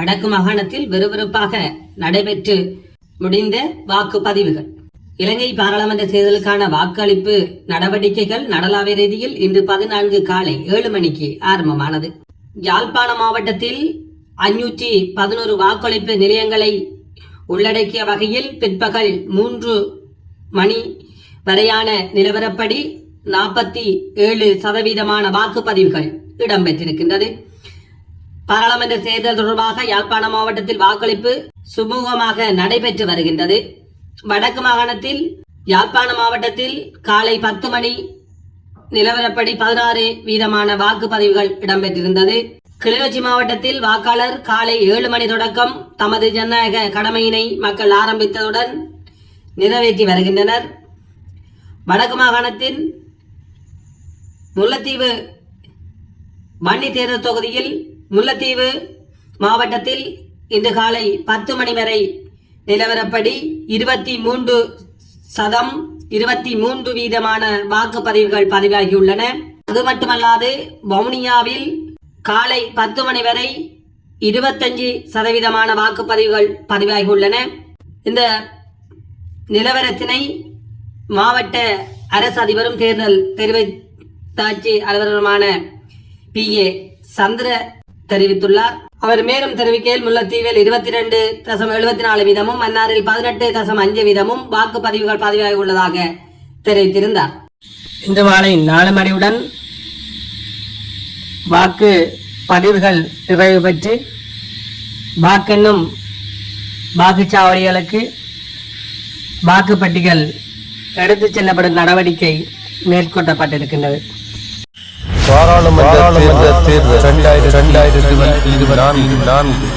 வடக்கு மாகாணத்தில் விறுவிறுப்பாக நடைபெற்று முடிந்த வாக்குப்பதிவுகள். இலங்கை பாராளுமன்ற தேர்தலுக்கான வாக்களிப்பு நடவடிக்கைகள் நடலாவை ரீதியில் இன்று பதினான்கு காலை ஏழு மணிக்கு ஆரம்பமானது. யாழ்ப்பாண மாவட்டத்தில் அஞ்சூற்றி பதினோரு வாக்களிப்பு நிலையங்களை உள்ளடக்கிய வகையில் பிற்பகல் மூன்று மணி வரையான நிலவரப்படி நாற்பத்தி ஏழு சதவீதமான வாக்குப்பதிவுகள் இடம்பெற்றிருக்கின்றது. பாராளுமன்ற தேர்தல் தொடர்பாக யாழ்ப்பாண மாவட்டத்தில் வாக்களிப்பு சுமூகமாக நடைபெற்று வருகின்றது. வடக்கு மாகாணத்தில் யாழ்ப்பாண மாவட்டத்தில் காலை பத்து மணி நிலவரப்படி பதினாறு வீதமான வாக்குப்பதிவுகள் இடம்பெற்றிருந்தது. கிளிநொச்சி மாவட்டத்தில் வாக்காளர் காலை ஏழு மணி தொடக்கம் தமது ஜனநாயக கடமையினை மக்கள் ஆரம்பித்ததுடன் நிறைவேற்றி வருகின்றனர். வடக்கு மாகாணத்தின் முல்லைத்தீவு வன்னி தேர்தல் தொகுதியில் முல்லைத்தீவு மாவட்டத்தில் இன்று காலை பத்து மணி வரை நிலவரப்படி இருபத்தி மூன்று சதம் இருபத்தி மூன்று வீதமான வாக்குப்பதிவுகள் பதிவாகியுள்ளன. அது மட்டுமல்லாது வவுனியாவில் காலை பத்து மணி வரை இருபத்தஞ்சு சதவீதமான வாக்குப்பதிவுகள் பதிவாகியுள்ளன. இந்த நிலவரத்தினை மாவட்ட அரசு அதிபரும் தேர்தல் தெரிவித்தாட்சி அலுவலருமான பி ஏ சந்திர தெரிவித்துள்ளார். அவர் மேலும் தெரிவிக்கையில் முல்லைத்தீவில் இருபத்தி ரெண்டு தசம் எழுபத்தி நாலு வீதமும் மன்னாரில் பதினெட்டு தசம் அஞ்சு வீதமும் வாக்குப்பதிவுகள் பதிவாகி உள்ளதாக தெரிவித்திருந்தார். இன்று மாலை நாலு மணியுடன் வாக்கு பதிவுகள் நிறைவு பெற்று வாக்கெண்ணும் வாக்குச்சாவடிகளுக்கு வாக்குப்பட்டிகள் எடுத்துச் செல்லப்படும் நடவடிக்கை மேற்கொள்ளப்பட்டிருக்கின்றது. பாராளுமன்ற தேர்தல் இரண்டாயிரத்தி இருபத்தி நான்கு.